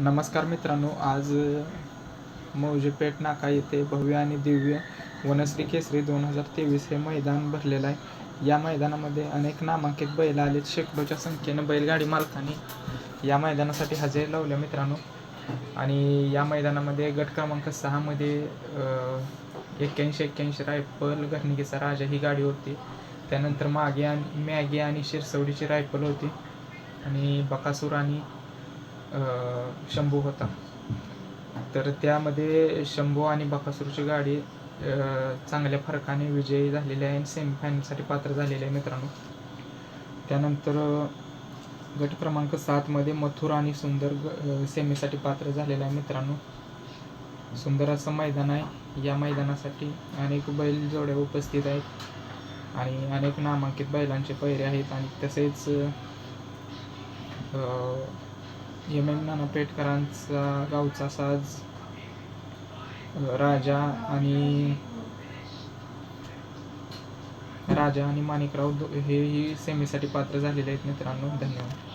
नमस्कार मित्रांनो आज मौजेपेठ नाका येथे भव्य आणि दिव्य वनश्री केसरी दोन हजार तेवीस हे मैदान भरलेलं आहे. या मैदानामध्ये अनेक नामांकित बैल आलेत. शेकडोच्या संख्येनं बैलगाडी मालकांनी या मैदानासाठी हजेरी लावल्या मित्रांनो. आणि या मैदानामध्ये गट क्रमांक सहामध्ये एक्क्याऐंशी एक्क्याऐंशी रायफल घरणिकेचा राजा ही गाडी होती. त्यानंतर मागे आणि मॅगी आणि शिरसवडीची रायफल होती. आणि बकासूर आणि शंभू होता. तर त्यामध्ये शंभू आणि बकासूरची गाडी चांगल्या फरकाने विजयी झालेली आहे आणि सेमीफायनलसाठी पात्र झालेले आहे मित्रांनो. त्यानंतर गट क्रमांक सातमध्ये मथुर आणि सुंदर ग सेमीसाठी पात्र झालेला आहे मित्रांनो. सुंदर असं मैदान आहे. या मैदानासाठी अनेक बैल जोड्या उपस्थित आहेत आणि अनेक नामांकित बैलांचे पैरे आहेत आणि तसेच एम एम नाना पेटकरांचा गावचा साज राजा आणि राजा आणि माणिकराव दो- हेही सेमीसाठी पात्र झालेले आहेत मित्रांनो. धन्यवाद.